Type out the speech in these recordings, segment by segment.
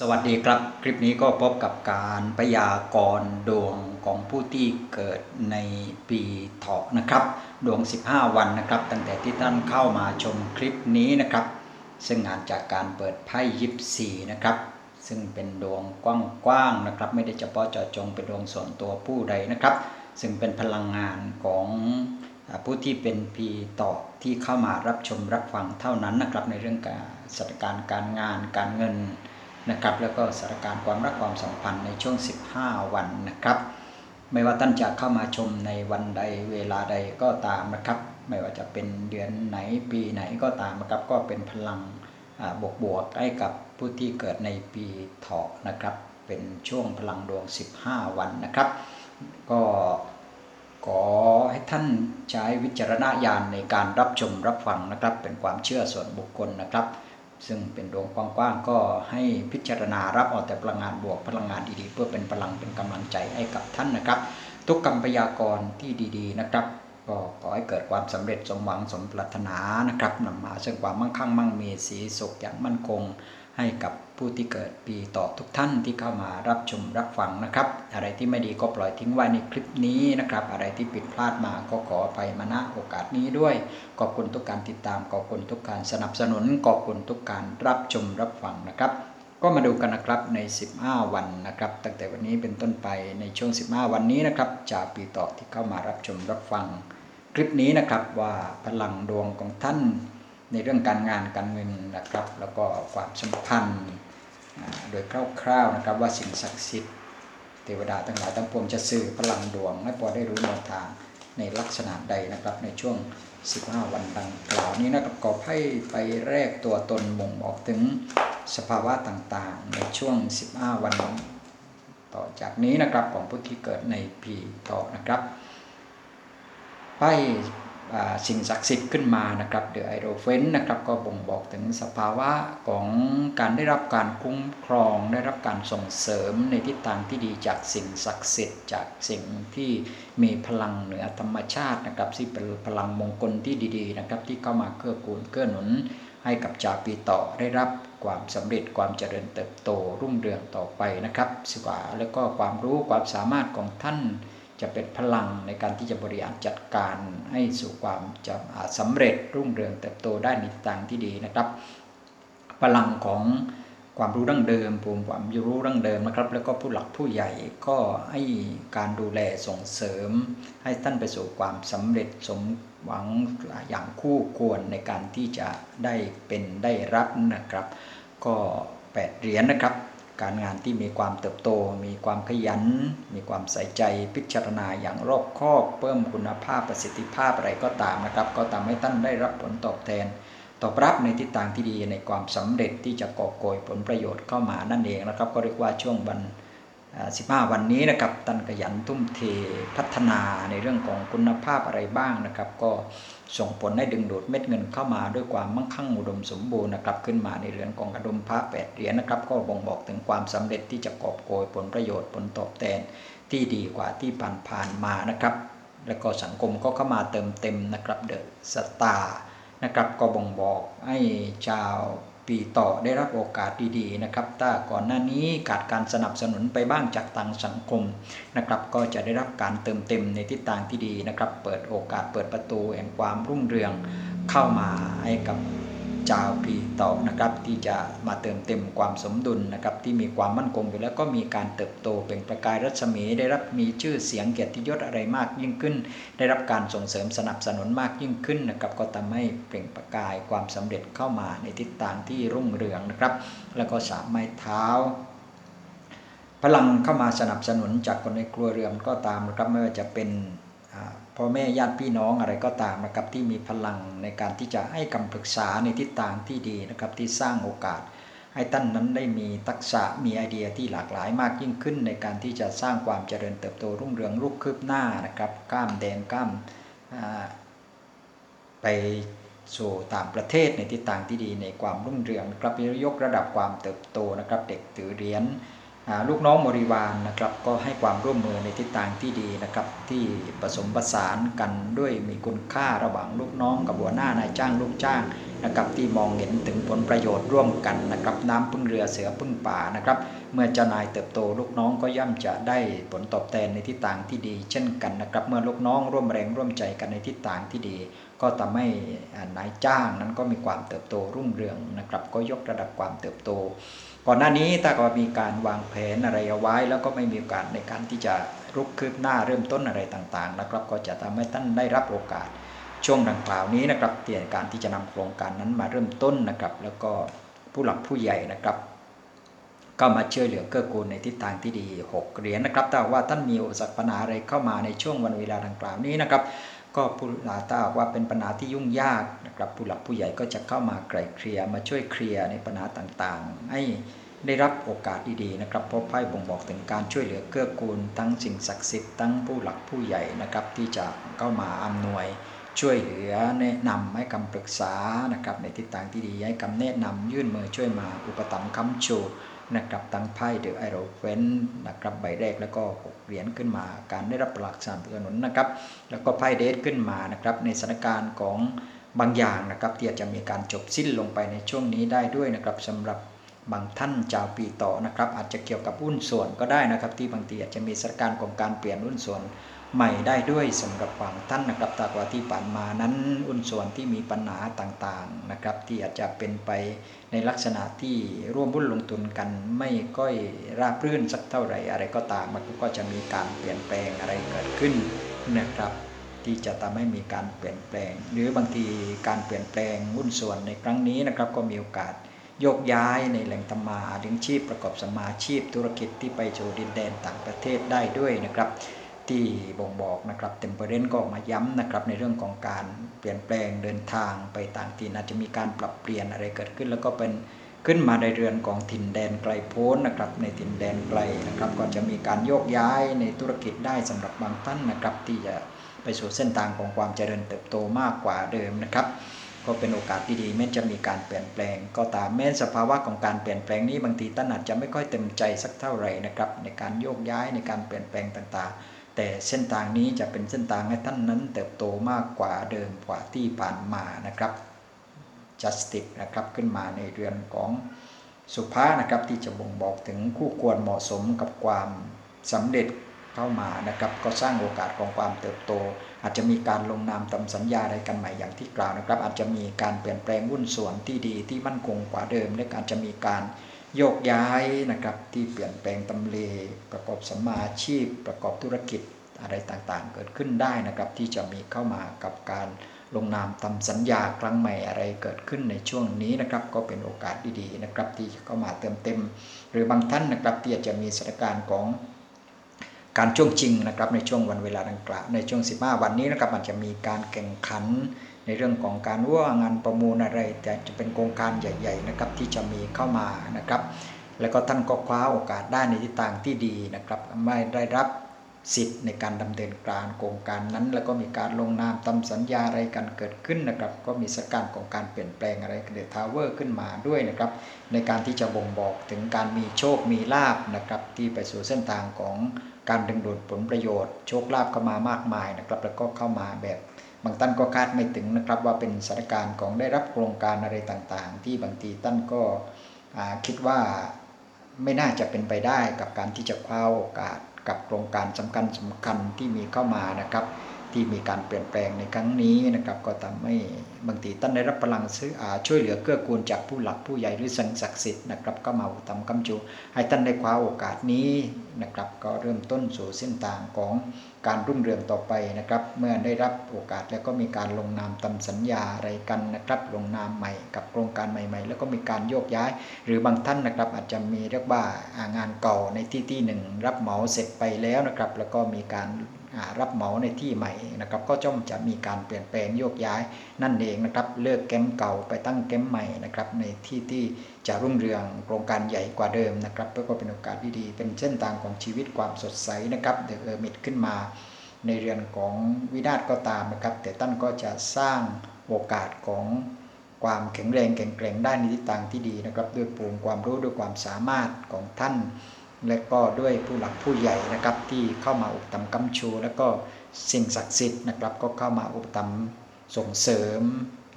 สวัสดีครับ คลิปนี้ก็พบกับการพยากรณ์ดวงของผู้ที่เกิดในปีเถาะนะครับ ดวง 15 วันนะครับ ตั้งแต่ที่ท่านเข้ามาชมคลิปนี้นะครับ ซึ่งงานจากการเปิดไพ่ยิปซีนะครับ ซึ่งเป็นดวงกว้างๆนะครับ ไม่ได้เฉพาะเจาะจงเป็นดวงส่วนตัวผู้ใดนะครับ ซึ่งเป็นพลังงานของผู้ที่เป็นปีเต่อที่เข้ามารับชมรับฟังเท่านั้นนะครับ ในเรื่องการสถานการณ์การงานการเงิน นะครับ แล้วก็สถานการณ์ความรักความสัมพันธ์ในช่วง 15 วันนะครับ ไม่ว่าท่านจะเข้ามาชมในวันใดเวลาใดก็ตามนะครับ ไม่ว่าจะเป็นเดือนไหนปีไหนก็ตามนะครับ ก็เป็นพลังบวกบวกๆให้กับผู้ที่เกิดในปีเถาะนะครับ เป็นช่วงพลังดวง 15 วันนะครับ ก็ขอให้ท่านใช้วิจารณญาณในการรับชมรับฟังนะครับ เป็นความเชื่อส่วนบุคคลนะครับ ซึ่งเป็นดวงกว้างๆก็ให้พิจารณารับเอาแต่พลังงานบวกพลังงานดีๆ เพื่อเป็นพลังเป็นกำลังใจให้กับท่านนะครับ ทุกกรรมพยากรที่ดีๆนะครับ ก็ขอให้เกิดความสำเร็จสมหวังสมปรารถนานะครับนำมาซึ่งความมั่งคั่งมั่งมีสีสุขอย่างมั่นคง ให้กับผู้ที่เกิดปีต่อทุกท่านที่เข้ามารับชมรับฟังนะครับ อะไรที่ไม่ดีก็ปล่อยทิ้งไว้ในคลิปนี้นะครับ อะไรที่ผิดพลาดมาก็ขออภัยมาณโอกาสนี้ด้วย ขอบคุณทุกการติดตามขอบคุณทุกการสนับสนุนขอบคุณทุกการรับชมรับฟังนะครับ ก็มาดูกันนะครับใน 15 วันนะครับ ตั้งแต่วันนี้เป็นต้นไปในช่วง 15 วันนี้นะครับจากปีต่อที่เข้ามารับชมรับฟัง คลิปนี้นะครับว่าพลังดวงของท่าน ในเรื่องการงานการเงินนะครับ แล้วก็ความสัมพันธ์โดยคร่าวๆนะครับ ว่าสิ่งศักดิ์สิทธิ์เทวดาทั้งหลายทั้งปวงจะสื่อพลังดวงให้พอได้รู้แนวทางในลักษณะใดนะครับ ในช่วง 15 วันดังกล่าวนี้นะครับก็ให้ไปแรกตัวตนบ่งบอกถึงสภาวะต่างๆ ในช่วง 15 วันต่อจากนี้นะครับของผู้ที่เกิดในปีต่อนะครับป้ายอ่า สิ่งศักดิ์สิทธิ์ขึ้นมานะครับเดอะไอโรเฟนนะครับก็บ่งบอกถึงสภาวะของการได้รับการคุ้มครอง ได้รับการส่งเสริมในทิศทางที่ดีจากสิ่งศักดิ์สิทธิ์ จากสิ่งที่มีพลังเหนือธรรมชาตินะครับที่เป็นพลังมงคลที่ดี ๆ นะครับ ที่เข้ามาเกื้อกูลเกื้อหนุน ให้กับชาวปีต่อได้รับความสำเร็จความเจริญเติบโตรุ่งเรืองต่อไปนะครับสิว่าแล้วก็ความรู้ความสามารถของท่าน จะเป็นพลังในการที่จะบริหารจัดการให้สู่ความจะอ่าสำเร็จรุ่งเรืองเติบโตได้ในทางที่ดีนะครับ พลังของความรู้ดั้งเดิมภูมิความรู้ดั้งเดิมนะครับ แล้วก็ผู้หลักผู้ใหญ่ก็ให้การดูแลส่งเสริม ให้ท่านไปสู่ความสำเร็จสมหวังอย่างคู่ควรในการที่จะได้เป็นได้รับนะครับ ก็แปดเหรียญนะครับ การงานที่มีความเติบโต มีความขยัน มีความใส่ใจพิจารณาอย่างรอบคอบ เพิ่มคุณภาพประสิทธิภาพอะไรก็ตามนะครับ ก็ทำให้ท่านได้รับผลตอบแทน ตอบรับในทิศทางที่ดีในความสำเร็จที่จะก่อโกยผลประโยชน์เข้ามานั่นเองนะครับ ก็เรียกว่าช่วงวัน 15 วันนี้นะครับท่านขยันทุ่มเทพัฒนาในเรื่องของคุณภาพอะไรบ้างนะครับ ก็ส่งผลให้ดึงดูดเม็ดเงินเข้ามาด้วยความมั่งคั่งอุดมสมบูรณ์นะครับขึ้นมาในเรือนของกระดมพระแปดเหรียญนะครับ ก็บ่งบอกถึงความสำเร็จที่จะกอบโกยผลประโยชน์ผลตอบแทนที่ดีกว่าที่ผ่านๆมานะครับ แล้วก็สังคมก็เข้ามาเติมเต็มนะครับเดอะสตาร์นะครับก็บ่งบอกให้ชาว ปีต่อได้รับโอกาสดีๆนะครับ ถ้าก่อนหน้านี้ขาดการสนับสนุนไปบ้างจากต่างสังคมนะครับ ก็จะได้รับการเติมเต็มในทิศทางที่ดีนะครับ เปิดโอกาสเปิดประตูแห่งความรุ่งเรืองเข้ามาให้กับ ชาวปีต่อนะครับ ที่จะมาเติมเต็มความสมดุลนะครับ ที่มีความมั่นคงอยู่แล้วก็มีการเติบโตเป็นประกายรัศมี ได้รับมีชื่อเสียงเกียรติยศอะไรมากยิ่งขึ้น ได้รับการส่งเสริมสนับสนุนมากยิ่งขึ้นนะครับ ก็ทำให้เปล่งประกายความสำเร็จเข้ามาในทิศทางที่รุ่งเรืองนะครับ แล้วก็สามไม้เท้าพลังเข้ามาสนับสนุนจากคนในครัวเรือนก็ตามนะครับไม่ว่าจะเป็น พ่อแม่ญาติพี่น้องอะไรก็ตามนะครับที่มีพลังในการที่จะให้คำปรึกษาในทิศทางที่ดีนะครับที่สร้างโอกาส ให้ท่านนั้นได้มีทักษะมีไอเดียที่หลากหลายมากยิ่งขึ้น ในการที่จะสร้างความเจริญเติบโตรุ่งเรืองรูปคืบหน้านะครับก้ามแดงก้ามไปสู่ต่างประเทศในทิศทางที่ดีในความรุ่งเรืองครับยกระดับความเติบโตนะครับเด็กถือเหรียญ ลูกน้องบริวารนะครับก็ให้ความร่วมมือในทิศทางที่ดีนะครับที่ผสมผสานกันด้วยมีคุณค่าระหว่างลูกน้องกับหัวหน้านายจ้างลูกจ้างนะครับที่มองเห็นถึงผลประโยชน์ร่วมกันนะครับน้ำพึ่งเรือเสือพึ่งป่านะครับเมื่อเจ้านายเติบโตลูกน้องก็ย่อมจะได้ผลตอบแทนในทิศทางที่ดี เช่นกันนะครับเมื่อลูกน้องร่วมแรงร่วมใจกันในทิศทางที่ดี ก็ทำให้นายจ้างนั้นก็มีความเติบโตรุ่งเรืองนะครับก็ยกระดับความเติบโต ก่อนหน้านี้ถ้าก็มีการวางแผนอะไรเอาไว้ แล้วก็ไม่มีโอกาสในการที่จะรุกคืบหน้าเริ่มต้นอะไรต่างๆนะครับ ก็จะทำให้ท่านได้รับโอกาสช่วงดังกล่าวนี้นะครับเตรียการที่จะนำโครงการนั้นมาเริ่มต้นนะครับ แล้วก็ผู้หลักผู้ใหญ่นะครับก็มาช่วยเหลือเกื้อกูลในทิศทางที่ดี 6 เหรียญนะครับแต่ว่าท่านมีอุปสรรคปัญหาอะไรเข้ามาในช่วงวันเวลาดังกล่าวนี้นะครับ ก็ผู้หลาถ้าว่าเป็นปัญหาที่ยุ่งยากนะครับผู้หลักผู้ใหญ่ก็จะเข้ามาไกล่เคลียร์มาช่วยเคลียร์ในปัญหาต่างๆ ให้ได้รับโอกาสดีๆนะครับเพราะไพ่บ่งบอกถึงการช่วยเหลือเกื้อกูล ทั้งสิ่งศักดิ์สิทธิ์ทั้งผู้หลักผู้ใหญ่นะครับที่จะเข้ามาอำนวยช่วยเหลือแนะนำให้คำปรึกษานะครับในทิศทางที่ดีให้คำแนะนำยื่นมือช่วยมาอุปถัมภ์ค้ำชู นะครับตั้งไพ่เดอะไอโรเฟนนะครับใบแรกแล้วก็หกเหรียญขึ้นมา การได้รับหลักสนับสนุนนะครับ แล้วก็ไพ่เดทขึ้นมานะครับในสถานการณ์ของบางอย่างนะครับที่อาจจะมีการจบสิ้นลงไปในช่วงนี้ได้ด้วยนะครับสำหรับบางท่านชาวปีต่อนะครับอาจจะเกี่ยวกับหุ้นส่วนก็ได้นะครับ ที่บางทีอาจจะมีสถานการณ์ของการเปลี่ยนหุ้นส่วน ใหม่ได้ด้วยสำหรับบางท่านนะครับตากว่าที่ผ่านมานั้นหุ้นส่วนที่มีปัญหาต่างๆนะครับ ที่อาจจะเป็นไปในลักษณะที่ร่วมหุ้นลงทุนกันไม่ก้อยราบรื่นสักเท่าไหร่อะไรก็ตามมันก็จะมีการเปลี่ยนแปลงอะไรเกิดขึ้นนะครับ ที่จะทำให้มีการเปลี่ยนแปลง หรือบางทีการเปลี่ยนแปลงหุ้นส่วนในครั้งนี้นะครับ ก็มีโอกาสโยกย้ายในแหล่งทำมาเลี้ยงชีพประกอบสมาชีพธุรกิจที่ไปสู่ดินแดนต่างประเทศได้ด้วยนะครับ ที่บ่งบอกนะครับเต็มเปอร์เรนก็มาย้ำนะครับในเรื่องของการเปลี่ยนแปลงเดินทางไปต่างถิ่นอาจจะมีการปรับเปลี่ยนอะไรเกิดขึ้น แล้วก็เป็นขึ้นมาในเรือนของถิ่นแดนไกลโพ้นนะครับในถิ่นแดนไกลนะครับ ก็จะมีการโยกย้ายในธุรกิจได้สำหรับบางท่านนะครับ ที่จะไปสู่เส้นทางของความเจริญเติบโตมากกว่าเดิมนะครับก็เป็นโอกาสที่ดีแม้จะมีการเปลี่ยนแปลง ก็ตามแม้สภาวะของการเปลี่ยนแปลงนี้บางทีท่านอาจจะไม่ค่อยเต็มใจสักเท่าไหร่นะครับในการโยกย้ายในการเปลี่ยนแปลงต่างๆ แต่เส้นทางนี้จะเป็นเส้นทางให้ท่านนั้นเติบโตมากกว่าเดิมกว่าที่ผ่านมานะครับ justice นะครับขึ้นมาในเรือนของสุภานะครับที่จะบ่งบอกถึงคู่ควรเหมาะสมกับความสำเร็จเข้ามานะครับ ก็สร้างโอกาสของความเติบโต อาจจะมีการลงนามตำสัญญาอะไรกันใหม่อย่างที่กล่าวนะครับ อาจจะมีการเปลี่ยนแปลงหุ้นส่วนที่ดีที่มั่นคงกว่าเดิมและอาจจะมีการ โยกย้ายนะครับที่เปลี่ยนแปลงตำเลประกอบสมมาอาชีพ ประกอบธุรกิจอะไรต่างๆ เกิดขึ้นได้นะครับ ที่จะมีเข้ามากับการลงนามทำสัญญาครั้งใหม่อะไรเกิดขึ้นในช่วงนี้นะครับ ก็เป็นโอกาสดีๆนะครับ ที่เข้ามาเติมเต็ม หรือบางท่านนะครับที่อาจจะมีสถานการณ์ของการช่วงจริงนะครับในช่วงวันเวลาดังกล่าวในช่วง 15 วันนี้นะครับอาจจะมีการแข่งขัน ในเรื่องของการว่างานประมูลอะไรแต่จะเป็นโครงการใหญ่ๆนะครับที่จะมีเข้ามานะครับ แล้วก็ท่านก็คว้าโอกาสได้ในทิศทางที่ดีนะครับ ไม่ได้รับสิทธิ์ในการดำเนินการโครงการนั้น แล้วก็มีการลงนามทำสัญญาอะไรกันเกิดขึ้นนะครับ ก็มีสถานการของการเปลี่ยนแปลงอะไรเดอะทาวเวอร์ขึ้นมาด้วยนะครับ ในการที่จะบ่งบอกถึงการมีโชคมีลาบนะครับ ที่ไปสู่เส้นทางของการดึงดูดผลประโยชน์ โชคลาภเข้ามามากมายนะครับ แล้วก็เข้ามาแบบ บางท่านก็คาดไม่ถึงนะครับว่าเป็นสถานการณ์ของได้รับโครงการอะไรต่างๆ ที่บางทีท่านก็คิดว่าไม่น่าจะเป็นไปได้กับการที่จะคว้าโอกาสกับโครงการสำคัญสำคัญที่มีเข้ามานะครับ ที่มีการเปลี่ยนแปลงในครั้งนี้นะครับก็ทำให้บางทีท่านได้รับพลังซื้ออาช่วยเหลือเกื้อกูลจากผู้หลักผู้ใหญ่หรือสิ่งศักดิ์สิทธิ์นะครับก็มาอุตมกำจู ให้ท่านได้คว้าโอกาสนี้นะครับก็เริ่มต้นสู่เส้นทางของการรุ่งเรืองต่อไปนะครับ เมื่อได้รับโอกาสแล้วก็มีการลงนามตำสัญญาอะไรกันนะครับ ลงนามใหม่กับโครงการใหม่ๆ แล้วก็มีการโยกย้าย หรือบางท่านนะครับอาจจะมีเรียกว่างานเก่าในที่ที่หนึ่งรับเหมาเสร็จไปแล้วนะครับ แล้วก็มีการ รับเหมาในที่ใหม่นะครับ ก็จ้อมจะมีการเปลี่ยนแปลงโยกย้ายนั่นเองนะครับ เลิกแก้มเก่าไปตั้งแก้มใหม่นะครับในที่ที่จะรุ่งเรืองโครงการใหญ่กว่าเดิมนะครับก็เป็นโอกาสดีๆเป็นเส้นทางของชีวิตความสดใสนะครับเดอะเออร์มิดขึ้นมา ในเรือนของวินาศก็ตามนะครับ แต่ท่านก็จะสร้างโอกาสของความแข็งแรงแข็งแกร่งได้ในทิศทางที่ดีนะครับ ด้วยภูมความรู้ด้วยความสามารถของท่าน และก็ด้วยผู้หลักผู้ใหญ่นะครับที่เข้ามาอุปถัมภ์กำชู แล้วก็สิ่งศักดิ์สิทธิ์นะครับ ก็เข้ามาอุปถัมภ์ส่งเสริม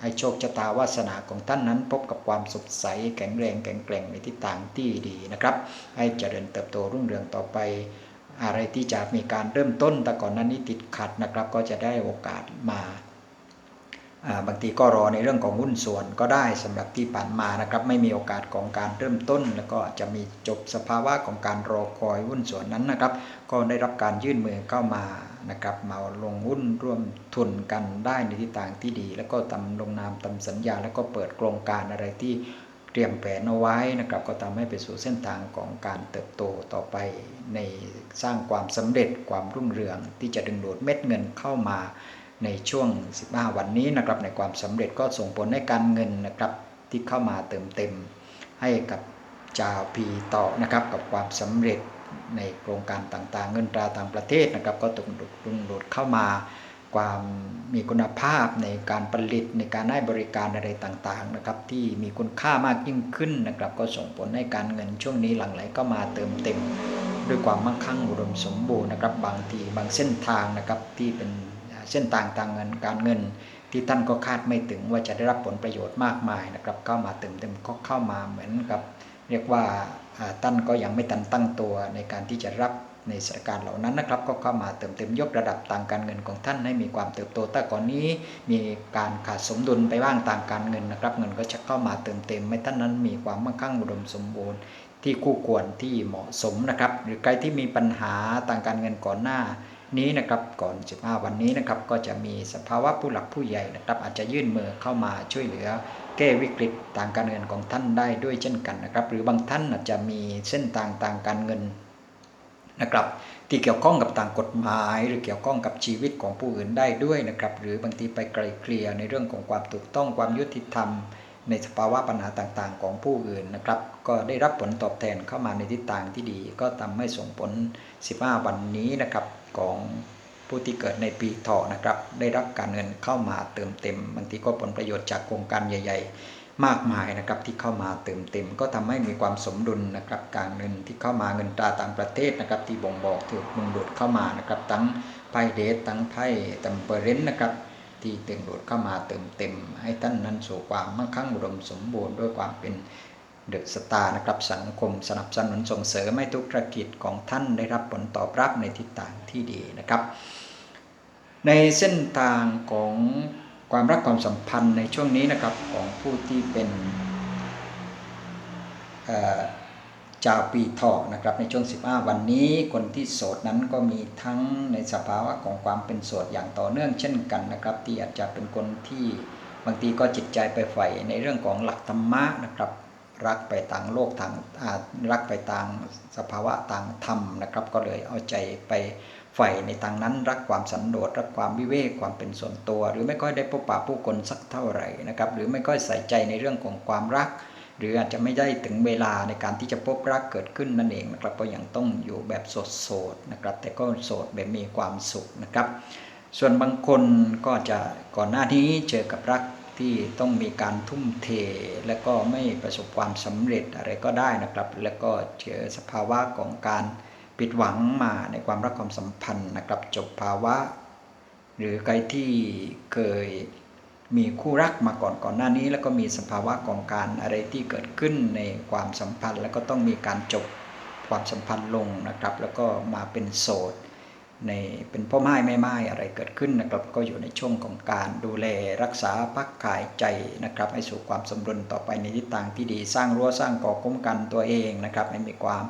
ให้โชคชะตาวาสนาของท่านนั้น พบกับความสดใสแข็งแรงแข็งแกร่งในทิศทางที่ดีนะครับ ให้เจริญเติบโตรุ่งเรืองต่อไป อะไรที่จะมีการเริ่มต้นแต่ก่อนนั้นนี้ติดขัดนะครับ ก็จะได้โอกาสมา บางทีก็รอในเรื่องของหุ้นส่วนก็ได้สำหรับที่ผ่านมานะครับ ไม่มีโอกาสของการเริ่มต้น แล้วก็จะมีจบสภาวะของการรอคอยหุ้นส่วนนั้นนะครับ ก็ได้รับการยื่นมือเข้ามานะครับมาลงหุ้นร่วมทุนกันได้ในทิศทางที่ดี แล้วก็ทำลงนามทำสัญญา แล้วก็เปิดโครงการอะไรที่เตรียมแผนเอาไว้นะครับก็ทำให้ไปสู่เส้นทางของการเติบโตต่อไป ในสร้างความสำเร็จความรุ่งเรืองที่จะดึงดูดเม็ดเงินเข้ามา ในช่วง 15 วันนี้นะครับในความสำเร็จก็ส่งผลให้การเงินนะครับที่เข้ามาเติมเต็ม ให้กับจาวพีต่อนะครับกับความสำเร็จในโครงการต่างๆ เงินตราต่างประเทศนะครับ ก็ตกดุดดุงโดดเข้ามาความมีคุณภาพในการผลิตในการให้บริการอะไรต่างๆนะครับที่มีคุณค่ามากยิ่งขึ้นนะครับ ก็ส่งผลให้การเงินช่วงนี้หลั่งไหลก็มาเติมเต็ม ด้วยความมั่งคั่งอุดมสมบูรณ์นะครับ บางทีบางเส้นทางนะครับที่เป็น เส้นต่างทางเงินการเงิน ที่ท่านก็คาดไม่ถึงว่าจะได้รับผลประโยชน์มากมายนะครับเข้ามาเติมเต็มก็เข้ามาเหมือนกับ เรียกว่าท่านก็ยังไม่ทันตั้งตัวในการที่จะรับในสถานการณ์เหล่านั้นนะครับก็เข้ามาเติมเต็มยกระดับทางการเงินของท่านให้มีความเติบโตแต่ก่อนนี้ มีการขาดสมดุลไปบ้างทางการเงินนะครับ เงินก็จะเข้ามาเติมเต็มให้ท่านนั้นมีความมั่งคั่งอุดมสมบูรณ์ที่คู่ควรที่เหมาะสมนะครับ หรือใครที่มีปัญหาทางการเงินก่อนหน้า นี้นะครับก่อน 15 วันนี้นะครับก็จะมีสภาวะผู้หลักผู้ใหญ่นะครับ อาจจะยื่นมือเข้ามาช่วยเหลือ แก้วิกฤตทางการเงินของท่านได้ด้วยเช่นกันนะครับ หรือบางท่านอาจจะมีเส้นทางทางการเงินนะครับที่เกี่ยวข้องกับต่างกฎหมาย หรือเกี่ยวข้องกับชีวิตของผู้อื่นได้ด้วยนะครับ หรือบางทีไปไกลเกลี่ยในเรื่องของความถูกต้องความยุติธรรม ในสภาวะปัญหาต่างๆ ของผู้อื่นนะครับ ก็ได้รับผลตอบแทนเข้ามาในทิศทางที่ดี ก็ทำให้ส่งผล 15 วันนี้นะครับ ของผู้ที่เกิดในปีเถาะนะครับ ได้รับการเงินเข้ามาเติมเต็มบางทีก็ผลประโยชน์จากโครงการใหญ่ ๆ มากมายนะครับที่เข้ามาเติมเต็ม ก็ทำให้มีความสมดุลนะครับการเงินที่เข้ามาเงินตราต่างประเทศนะครับที่บ่งบอกถึงมึงดูดเข้ามานะครับทั้งไพ่เดททั้งไพ่ตัมเปอร์เรนนะครับที่เต็งดูดเข้ามาเติมเต็ม ให้ท่านนั้นสู่ความมั่งคั่งอุดมสมบูรณ์ด้วยความเป็น เดอะสตาร์นะครับสังคมสนับสนุนส่งเสริมให้ทุกธุรกิจของท่านได้รับผลตอบรับในทิศทางที่ดีนะครับ ในเส้นทางของความรักความสัมพันธ์ในช่วงนี้นะครับของผู้ที่เป็นเจ้าปีทองนะครับในช่วง 15 วันนี้คนที่โสดนั้นก็มีทั้งในสภาวะของความเป็นโสดอย่างต่อเนื่องเช่นกันนะครับ ที่อาจจะเป็นคนที่บางทีก็จิตใจไปใฝ่ในเรื่องของหลักธรรมะนะครับ รักไปต่างโลกทางรักไปต่างสภาวะต่างธรรมนะครับ ก็เลยเอาใจไปใฝ่ในทางนั้นรักความสันโดษรักความวิเวกความเป็นส่วนตัว หรือไม่ค่อยได้พบปะผู้คนสักเท่าไหร่นะครับหรือไม่ค่อยใส่ใจในเรื่องของความรัก หรืออาจจะไม่ได้ถึงเวลาในการที่จะพบรักเกิดขึ้นนั่นเองนะครับก็ยังต้องอยู่แบบโสดๆนะครับ แต่ก็โสดแบบมีความสุขนะครับ ส่วนบางคนก็จะก่อนหน้านี้เจอกับรัก ที่ต้องมีการทุ่มเท และก็ไม่ประสบความสำเร็จอะไรก็ได้นะครับ แล้วก็เจอสภาวะของการปิดหวังมาในความรักความสัมพันธ์นะครับ จบภาวะ หรือใครที่เคยมีคู่รักมาก่อนก่อนหน้านี้ แล้วก็มีสภาวะของการอะไรที่เกิดขึ้นในความสัมพันธ์ แล้วก็ต้องมีการจบความสัมพันธ์ลงนะครับ แล้วก็มาเป็นโสด ในเป็นพ่อไม้แม่ไม้อะไรเกิดขึ้นนะครับ ก็อยู่ในช่วงของการดูแลรักษาพักขายใจนะครับ ให้สู่ความสมดุลต่อไปในทิศทางที่ดีสร้างรั้วสร้างก่อคุ้มกันตัวเองนะครับให้มีความ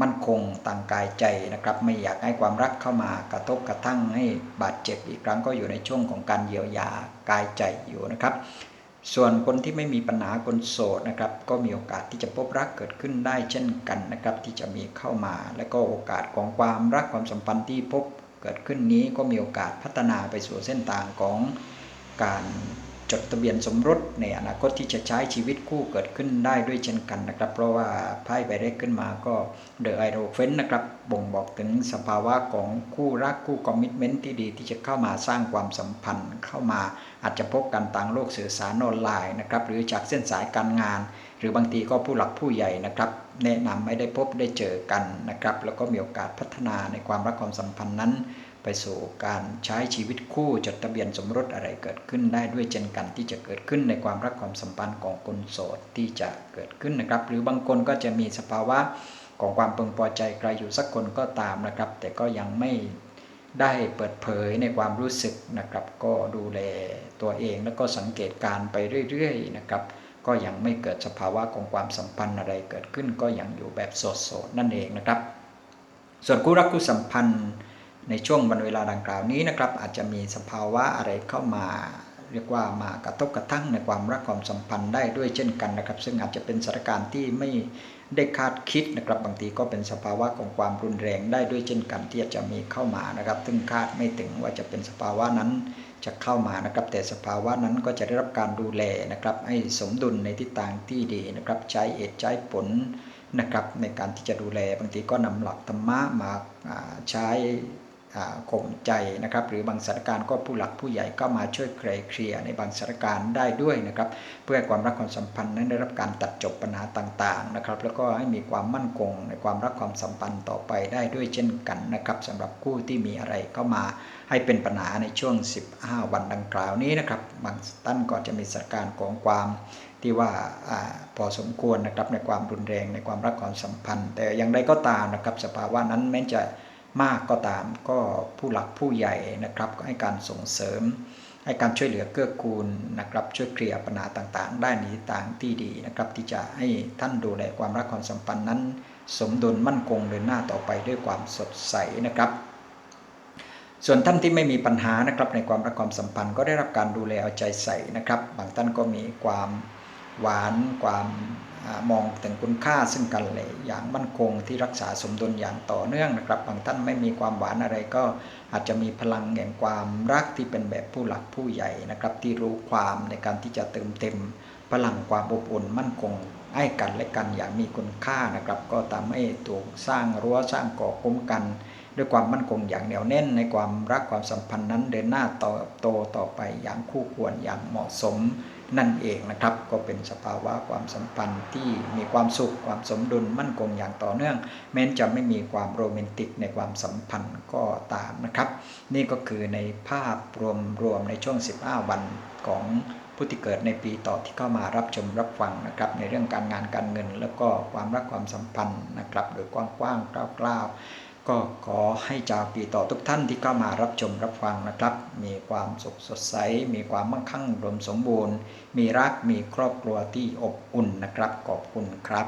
มั่นคงต่างกายใจนะครับ ไม่อยากให้ความรักเข้ามากระทบกระทั่งให้บาดเจ็บอีกครั้งก็อยู่ในช่วงของการเยียวยากายใจอยู่นะครับ ส่วนคนที่ไม่มีปัญหาคนโสดนะครับก็มีโอกาสที่จะพบรักเกิดขึ้นได้เช่นกันนะครับที่จะมีเข้ามา และก็โอกาสของความรักความสัมพันธ์ที่พบเกิดขึ้นนี้ก็มีโอกาสพัฒนาไปสู่เส้นทางของการ จดทะเบียนสมรสในอนาคตที่จะใช้ชีวิตคู่เกิดขึ้นได้ด้วยเช่นกันนะครับ เพราะว่าไพ่ใบแรกขึ้นมาก็เดอะไอโรเฟนนะครับบ่งบอกถึงสภาวะของคู่รักคู่คอมมิชเมนต์ที่ดีที่จะเข้ามาสร้างความสัมพันธ์ เข้ามาอาจจะพบกันต่างโลกสื่อสารออนไลน์นะครับหรือจากเส้นสายการงาน หรือบางทีก็ผู้หลักผู้ใหญ่นะครับแนะนำไม่ได้พบได้เจอกันนะครับแล้วก็มีโอกาสพัฒนาในความรักความสัมพันธ์นั้น ไปสู่การใช้ชีวิตคู่จดทะเบียนสมรสอะไรเกิดขึ้นได้ด้วยเช่นกันที่จะเกิดขึ้นในความรักความสัมพันธ์ของคนโสดที่จะเกิดขึ้นนะครับ หรือบางคนก็จะมีสภาวะของความเพึงพอใจใครอยู่สักคนก็ตามนะครับ แต่ก็ยังไม่ได้เปิดเผยในความรู้สึกนะครับ ก็ดูแลตัวเองแล้วก็สังเกตการไปเรื่อยๆนะครับก็ยังไม่เกิดสภาวะของความสัมพันธ์อะไรเกิดขึ้นก็ยังอยู่แบบโสดๆนั่นเองนะครับ ส่วนคู่รักคู่สัมพันธ์ ในช่วงวันเวลาดังกล่าวนี้นะครับ อาจจะมีสภาวะอะไรเข้ามา เรียกว่ามากระทบกระทั่งในความรักความสัมพันธ์ได้ด้วยเช่นกันนะครับ ซึ่งอาจจะเป็นสถานการณ์ที่ไม่ได้คาดคิดนะครับบางทีก็เป็นสภาวะของความรุนแรงได้ด้วยเช่นกันที่อาจจะมีเข้ามานะครับ ซึ่งคาดไม่ถึงว่าจะเป็นสภาวะนั้นจะเข้ามานะครับ แต่สภาวะนั้นก็จะได้รับการดูแลนะครับ ให้สมดุลในทิศทางที่ดีนะครับ ใช้เหตุใช้ผลนะครับ ในการที่จะดูแลบางทีก็นำหลักธรรมะมาใช้ ข่มใจนะครับหรือบางสถานการณ์ก็ผู้หลักผู้ใหญ่ก็มาช่วยเคลียร์ในบางสถานการณ์ได้ด้วยนะครับเพื่อความรักความสัมพันธ์นั้นได้รับการตัดจบปัญหาต่างๆนะครับแล้วก็ให้มีความมั่นคงในความรักความสัมพันธ์ต่อไปได้ด้วยเช่นกันนะครับสำหรับคู่ที่มีอะไรเข้ามาให้เป็นปัญหาในช่วง 15 วันดังกล่าวนี้นะครับบางท่านก็จะมีสถานการณ์ของความที่ว่าอพอสมควรนะครับในความรุนแรงในความรักความสัมพันธ์ แต่อย่างใดก็ตามนะครับสภาวะนั้นแม้จะ มากก็ตามก็ผู้หลักผู้ใหญ่นะครับก็ให้การส่งเสริม ให้การช่วยเหลือเกื้อกูลนะครับช่วยเคลียร์ปัญหาต่างๆได้ในต่างที่ดีนะครับที่จะให้ท่านดูแลความรักความสัมพันธ์นั้น สมดุลมั่นคงเดินหน้าต่อไปด้วยความสดใสนะครับ ส่วนท่านที่ไม่มีปัญหานะครับในความรักความสัมพันธ์ก็ได้รับการดูแลเอาใจใส่นะครับ บางท่านก็มีความ หวานความมองถึงคุณค่าซึ่งกันและอย่างมั่นคงที่รักษาสมดุลอย่างต่อเนื่องนะครับบางท่านไม่มีความหวานอะไรก็อาจจะมีพลังแห่งความรักที่เป็นแบบผู้หลักผู้ใหญ่นะครับที่รู้ความในการที่จะเติมเต็ม พลังความอบอุ่นมั่นคงให้กันและกันอย่างมีคุณค่านะครับ ก็ทำให้ถูกสร้างรั้วสร้างก่อคุ้มกัน ด้วยความมั่นคงอย่างเหนียวแน่น ในความรักความสัมพันธ์นั้นเดินหน้าต่อโตต่อไปอย่างคู่ควรอย่างเหมาะสม นั่นเองนะครับ ก็เป็นสภาวะความสัมพันธ์ที่มีความสุขความสมดุลมั่นคงอย่างต่อเนื่อง แม้จะไม่มีความโรแมนติกในความสัมพันธ์ก็ตามนะครับ นี่ก็คือในภาพรวมรวมในช่วง 15 วันของผู้ที่เกิดในปีต่อที่เข้ามารับชมรับฟังนะครับ ในเรื่องการงานการเงิน แล้วก็ความรักความสัมพันธ์นะครับ โดยกว้างๆกล้าวๆ ก็ขอให้จาวปีต่อทุกท่านที่เข้ามารับชมรับฟังนะครับ มีความสุขสดใส มีความมั่งคั่งรวมสมบูรณ์ มีรักมีครอบครัวที่อบอุ่นนะครับขอบคุณครับ